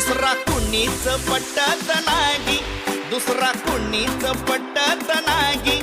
दुसरा कुणीच पटत नाही. दुसरा कुणीच पटत नाही.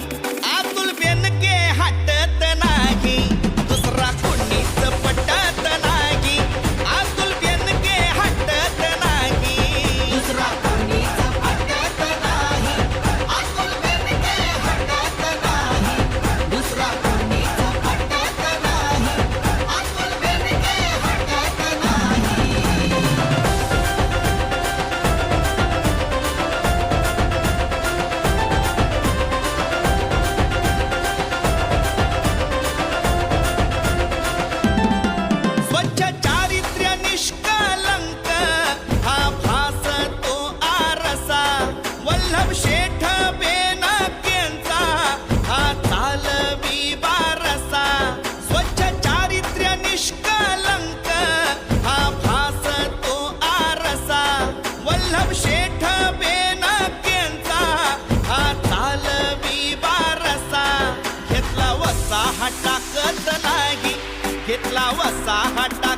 टाकत नाही. घेतला वसा हटा